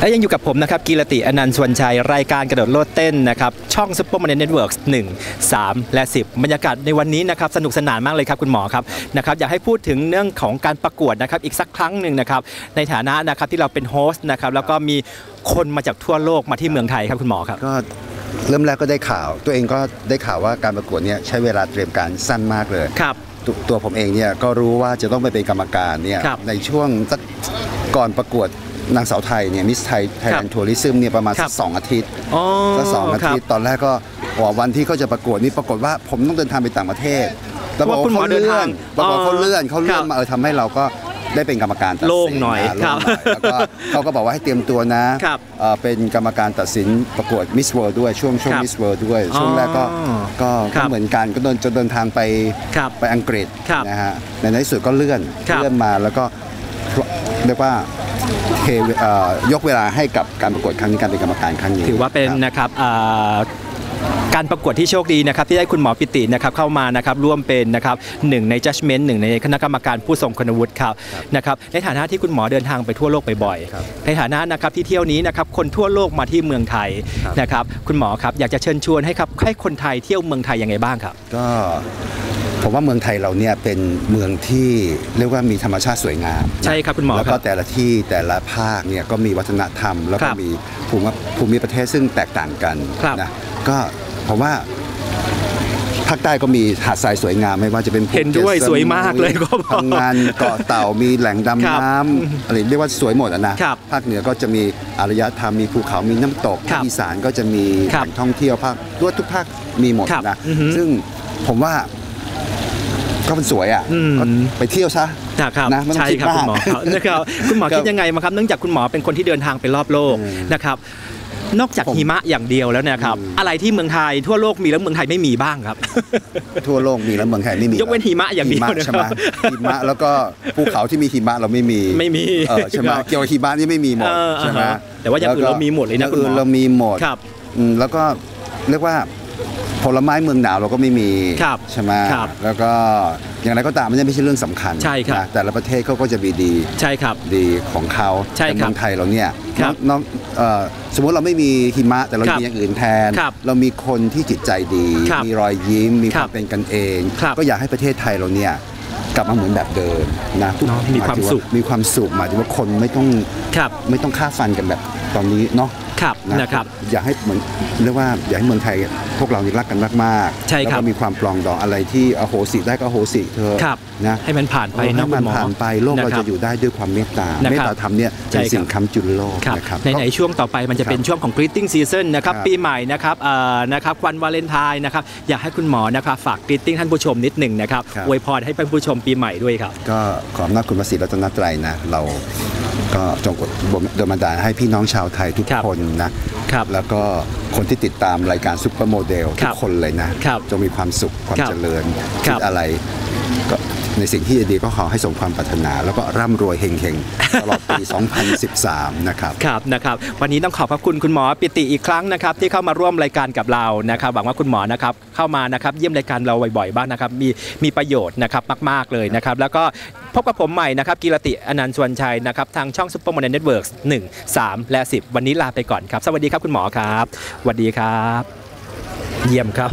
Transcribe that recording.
และยังอยู่กับผมนะครับกีรติอนันต์ชวนชัย รายการกระโดดโลดเต้นนะครับ ช่องซุปเปอร์มาร์เน็ตเวิร์กหนึ่งสามและ 10 บรรยากาศในวันนี้นะครับสนุกสนานมากเลยครับคุณหมอครับนะครับอยากให้พูดถึงเรื่องของการประกวดนะครับอีกสักครั้งหนึ่งนะครับในฐานะนะครับที่เราเป็นโฮสต์นะครับแล้วก็มีคนมาจากทั่วโลกมาที่เมืองไทยครับคุณหมอครับก็เริ่มแรกก็ได้ข่าว ตัวเองก็ได้ข่าวว่าการประกวดเนี่ยใช้เวลาเตรียมการสั้นมากเลยครับตวตัวผมเองเนี่ยก็รู้ว่าจะต้องไปเป็นกรรมการเนี่ยครับในช่วงสักก่อนประกวด นางสาวไทยเนี่ยมิสไทยไทยครัแลบนด์ทัวริซึมเนี่ยประมาณครัสับกสองอาทิตย์อ๋อสักสองอาทิตย์ตอนแรกก็บอกวันที่เขาจะประกวดนี่ปรากฏว่าผมต้องเดินทางไปต่างประเทศแล้วบอกว่าคุณหมอเขาเดินเลื่อทางนบอกว่าเขาเลื่อนเขาคเลื่รัอนบมาเออทำให้เราก็ได้เป็นกรรมการตัดสินโล่งหน่อยะครับโล่งหน่อยแล้วก็เขาก็บอกว่าให้เตรียมตัวนะครับเอ่อเป็นกรรมการตัดสินประกวดมิสเวิร์ด้วยช่วงช่วงครับมิสเวิร์ด้วย ช่วงแรกก็อ๋อก็ครัก็บเหมือนกันก็เดินจะเดินทางไปครับไปอังกฤษครับนะฮะในที่สุดก็เลื่อนครับเลื่อนมาแล้วก็เรียกว่า เทเอ่อยกเวลาให้กับการประกวดครั้งนี้การเป็นกรรมการครั้งนี้ถือว่าเป็นครับนะครับอ่าการประกวดที่โชคดีนะครับที่ได้คุณหมอปิตินะครับเข้ามานะครับร่วมเป็นนะครับหนึ่งใน judgment หนึ่งในคณะกรรมการผู้ทรงคุณวุฒิครับนะครับในฐานะที่คุณหมอเดินทางไปทั่วโลกบ่อยครับๆในฐานะนะครับที่เที่ยวนี้นะครับคนทั่วโลกมาที่เมืองไทยครับนะครับคุณหมอครับอยากจะเชิญชวนให้ครับให้คนไทยเที่ยวเมืองไทยยังไงบ้างครับ ก็ ผมว่าเมืองไทยเราเนี่ยเป็นเมืองที่เรียกว่ามีธรรมชาติสวยงามใช่ครับคุณหมอแล้วคก็รับแต่ละที่แต่ละภาคเนี่ยก็มีวัฒนธรรม แล้วคก็รับมีภูมิภูมิประเทศซึ่งแตกต่างกันครับนะก็ผมว่าภาคใต้ก็มีหาดทรายสวยงามไม่ว่าจะเป็นภูเห็นด้วยก็ตสวยมากเลยครับพังงานเกาะเต่ามีแหล่งครับดำน้ำอะไรเรียกว่าสวยหมดอะนะครับภาคเหนือก็จะมีอารยธรรมมีภูเขามีน้ำตกครัภาบคอีสานก็จะมีครัแหบล่งท่องเที่ยวภาคด้วยทุกภาคมีหมดครับนะอือฮึซึ่งผมว่า ก็มันสวยอะอืมก็ไปเที่ยวซะนะครับนะไม่ต้องใช่คิดครับมาคุกณหมอครับนะครับคุณหมอครับคิดยังไงมาครับเนื่องจากคุณหมอเป็นคนที่เดินทางไปรอบโลกอืมนะครับนอกจากผมหิมะอย่างเดียวแล้วเนะครับอืมอะไรที่เมืองไทยทั่วโลกมีแล้วเมืองไทยไม่มีบ้างครับ ทั่วโลกมีแล้วเมืองไทยไม่มียกเว้นหิมะอย่างเดียวหิมะนะครับใช่ไหมหิมะแล้วก็ภูเขาที่มีหิมะเราไม่มีไม่มีเออใช่ไหมครับเกี่ยวกับหิมะนี่ไม่มีหมดเออใช่ไหมอ่าฮะแต่ว่าอย่างอื่นล้ก็เรามีหมดเลยนะอย่างคุณหมออื่นเรามีหมดครับอืมแล้วก็เรียกว่า ผลไม้เมืองหนาวเราก็ไม่มีครับใช่ไหมครับแล้วก็อย่างไรก็ตามมันไม่ใช่เรื่องสำคัญใช่ครับนะแต่ละประเทศเขาก็จะมีดีใช่ครับดีของเขาใช่แต่ครับเมืองไทยเราเนี่ยครับน้องเอ่อสมมติเราไม่มีหิมะแต่เราครับมีอย่างอื่นแทนครับเรามีคนที่จิตใจดีครับมีรอยยิ้มมีคครับวามเป็นกันเองครับก็อยากให้ประเทศไทยเราเนี่ยกลับมาเหมือนแบบเดิมนะทุกเนอะมีความหยถึงสุขมีความสุขหมายถึงว่าคนไม่ต้องครับไม่ต้องฆ่าฟันกันแบบตอนนี้เนาะ ครับนะครับ อยากให้เหมือนเรียกว่าอยากให้เมืองไทยพวกเรานี่รักกันมากๆใช่ครับแล้วก็มีความปลองดองอะไรที่อโหสิได้ก็อโหสิเธอะครับนะให้มันผ่านไปเออนะให้คุมันณหมอผ่านไปโลกเรานคจะบอยู่ได้ด้วยความเมตตานะครับเมตตาธรรมเนี่ยใช่เป็นครับสิ่งค้ำจุนโลกครับนะครับในไหนๆช่วงต่อไปมันจะเป็นครับช่วงของ greeting season นะครับครับปีใหม่นะครับเอ่อนะครับวันวาเลนไทน์นะครับอยากให้คุณหมอนะครับฝาก greeting ท่านผู้ชมนิดหนึ่งนะครับครับอวยพรให้ท่านผู้ชมปีใหม่ด้วยครับ ก็ขออำนาจคุณพระศรีรัตนตรัยนะเราก็จงโดนบันดาลให้พี่น้องชาวไทยทุกครับคนนะครับแล้วก็คนที่ติดตามรายการซุปเปอร์โมเดลคทุรักบคนเลยนะครับจงมีความสุขความครับเจริญครัคิบดอะไรก็ในสิ่งที่ดีก็ขอให้สมความปรารถนา แล้วก็ร่ำรวยเฮงๆ ตลอดปี 2013 นะครับ ครับนะครับ วันนี้ต้องขอบพระคุณคุณหมอปิติอีกครั้งนะครับ ที่เข้ามาร่วมรายการกับเรานะครับ หวังว่าคุณหมอนะครับเข้ามานะครับเยี่ยมรายการเราบ่อยๆ บ้างนะครับ มีมีประโยชน์นะครับมาก ๆเลยนะครับ แล้วก็ พบกับผมใหม่นะครับกีรติอนันต์ชวนชัยนะครับทางช่องซุปเปอร์มอนเน็ตเวิร์กส์หนึ่งสามและสิบวันนี้ลาไปก่อนครับ สวัสดีครับคุณหมอครับสวัสดีครับ เยี่ยมครับ